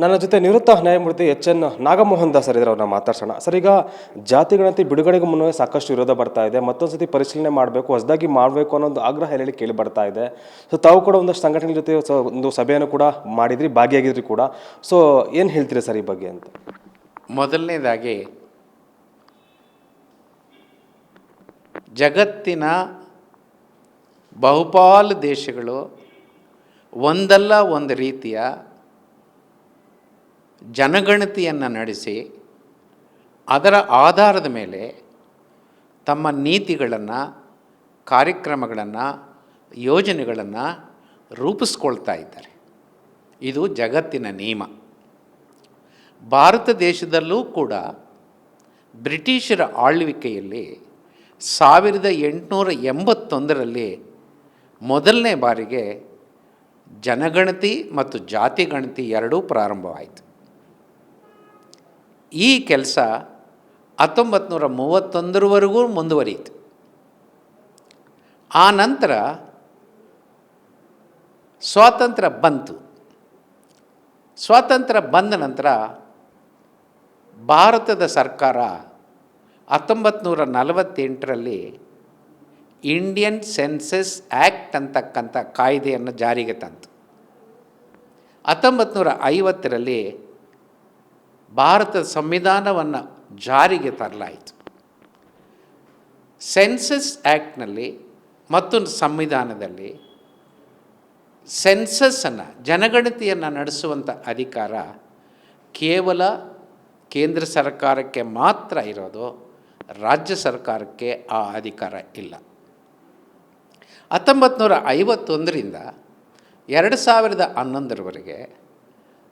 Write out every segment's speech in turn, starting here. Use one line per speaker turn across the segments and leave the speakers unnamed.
ನನ್ನ ಜೊತೆ ನಿವೃತ್ತ ನ್ಯಾಯಮೂರ್ತಿ ಎಚ್ ಎನ್ ನಾಗಮೋಹನ್ ದಾಸ್ ಇದ್ರೆ ಅವ್ರನ್ನ ಮಾತಾಡ್ಸೋಣ. ಸರ್, ಈಗ ಜಾತಿ, ಗಣತಿ, ಬಿಡುಗಡೆಗೂ ಮುನ್ನವೇ ಸಾಕಷ್ಟು ವಿರೋಧ ಬರ್ತಾ ಇದೆ. ಮತ್ತೊಂದು ಸತಿ ಪರಿಶೀಲನೆ ಮಾಡಬೇಕು, ಹೊಸದಾಗಿ ಮಾಡಬೇಕು ಅನ್ನೋ ಒಂದು ಆಗ್ರಹ ಹೇಳಿ ಕೇಳಿ ಬರ್ತಾ ಇದೆ. ಸೊ ತಾವು ಕೂಡ ಒಂದಷ್ಟು ಸಂಘಟನೆ ಜೊತೆ ಒಂದು ಸಭೆಯನ್ನು ಕೂಡ ಮಾಡಿದ್ರಿ, ಭಾಗಿಯಾಗಿದ್ರಿ ಕೂಡ. ಸೊ ಏನು ಹೇಳ್ತೀರಿ ಸರ್ ಈ ಬಗ್ಗೆ ಅಂತ?
ಮೊದಲನೇದಾಗಿ, ಜಗತ್ತಿನ ಬಹುಪಾಲು ದೇಶಗಳು ಒಂದಲ್ಲ ಒಂದು ರೀತಿಯ ಜನಗಣತಿಯನ್ನು ನಡೆಸಿ ಅದರ ಆಧಾರದ ಮೇಲೆ ತಮ್ಮ ನೀತಿಗಳನ್ನು, ಕಾರ್ಯಕ್ರಮಗಳನ್ನು, ಯೋಜನೆಗಳನ್ನು ರೂಪಿಸ್ಕೊಳ್ತಾ ಇದ್ದಾರೆ. ಇದು ಜಗತ್ತಿನ ನಿಯಮ. ಭಾರತ ದೇಶದಲ್ಲೂ ಕೂಡ ಬ್ರಿಟಿಷರ ಆಳ್ವಿಕೆಯಲ್ಲಿ ಸಾವಿರದ ಎಂಟುನೂರ ಎಂಬತ್ತೊಂದರಲ್ಲಿ ಮೊದಲನೇ ಬಾರಿಗೆ ಜನಗಣತಿ ಮತ್ತು ಜಾತಿ ಗಣತಿ ಎರಡೂ ಪ್ರಾರಂಭವಾಯಿತು. ಈ ಕೆಲಸ ಹತ್ತೊಂಬತ್ತು ನೂರ ಮೂವತ್ತೊಂದರವರೆಗೂ ಮುಂದುವರಿಯಿತು. ಆ ನಂತರ ಸ್ವಾತಂತ್ರ್ಯ ಬಂತು. ಸ್ವಾತಂತ್ರ್ಯ ಬಂದ ನಂತರ ಭಾರತದ ಸರ್ಕಾರ ಹತ್ತೊಂಬತ್ತು ನೂರ ನಲವತ್ತೆಂಟರಲ್ಲಿ ಇಂಡಿಯನ್ ಸೆನ್ಸಸ್ ಆ್ಯಕ್ಟ್ ಅಂತಕ್ಕಂಥ ಕಾಯ್ದೆಯನ್ನು ಜಾರಿಗೆ ತಂತು. ಹತ್ತೊಂಬತ್ತು ನೂರ ಐವತ್ತರಲ್ಲಿ ಭಾರತದ ಸಂವಿಧಾನವನ್ನು ಜಾರಿಗೆ ತರಲಾಯಿತು. ಸೆನ್ಸಸ್ ಆ್ಯಕ್ಟ್ನಲ್ಲಿ ಮತ್ತೊಂದು ಸಂವಿಧಾನದಲ್ಲಿ ಸೆನ್ಸಸ್ಸನ್ನು ಜನಗಣತಿಯನ್ನು ನಡೆಸುವಂಥ ಅಧಿಕಾರ ಕೇವಲ ಕೇಂದ್ರ ಸರ್ಕಾರಕ್ಕೆ ಮಾತ್ರ ಇರೋದು, ರಾಜ್ಯ ಸರ್ಕಾರಕ್ಕೆ ಆ ಅಧಿಕಾರ ಇಲ್ಲ. ಹತ್ತೊಂಬತ್ತು ನೂರ ಐವತ್ತೊಂದರಿಂದ ಎರಡು ಸಾವಿರದ ಹನ್ನೊಂದರವರೆಗೆ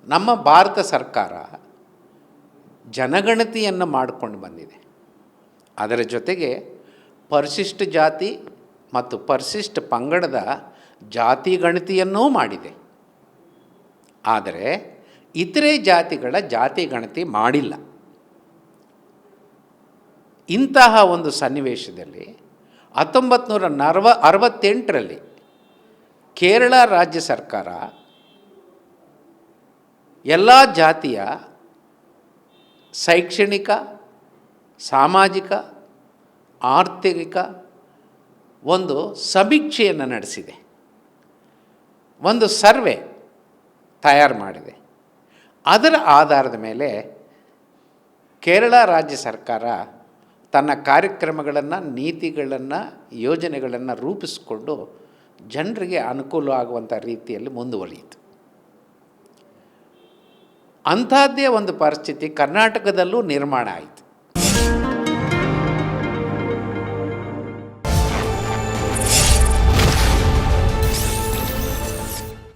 ನಮ್ಮ ಭಾರತ ಸರ್ಕಾರ ಜನಗಣತಿಯನ್ನು ಮಾಡಿಕೊಂಡು ಬಂದಿದೆ. ಅದರ ಜೊತೆಗೆ ಪರಿಶಿಷ್ಟ ಜಾತಿ ಮತ್ತು ಪರಿಶಿಷ್ಟ ಪಂಗಡದ ಜಾತಿ ಗಣತಿಯನ್ನೂ ಮಾಡಿದೆ. ಆದರೆ ಇತರೆ ಜಾತಿಗಳ ಜಾತಿ ಗಣತಿ ಮಾಡಿಲ್ಲ. ಇಂತಹ ಒಂದು ಸನ್ನಿವೇಶದಲ್ಲಿ ಹತ್ತೊಂಬತ್ತು ನೂರ ನರವ ಅರವತ್ತೆಂಟರಲ್ಲಿ ಕೇರಳ ರಾಜ್ಯ ಸರ್ಕಾರ ಎಲ್ಲ ಜಾತಿಯ ಶೈಕ್ಷಣಿಕ, ಸಾಮಾಜಿಕ, ಆರ್ಥಿಕ ಒಂದು ಸಮೀಕ್ಷೆಯನ್ನು ನಡೆಸಿದೆ. ಒಂದು ಸರ್ವೆ ತಯಾರು ಮಾಡಿದೆ. ಅದರ ಆಧಾರದ ಮೇಲೆ ಕೇರಳ ರಾಜ್ಯ ಸರ್ಕಾರ ತನ್ನ ಕಾರ್ಯಕ್ರಮಗಳನ್ನು, ನೀತಿಗಳನ್ನು, ಯೋಜನೆಗಳನ್ನು ರೂಪಿಸಿಕೊಂಡು ಜನರಿಗೆ ಅನುಕೂಲ ಆಗುವಂಥ ರೀತಿಯಲ್ಲಿ ಮುಂದುವರಿಯಿತು. ಅಂಥದ್ದೇ ಒಂದು ಪರಿಸ್ಥಿತಿ ಕರ್ನಾಟಕದಲ್ಲೂ ನಿರ್ಮಾಣ ಆಯಿತು.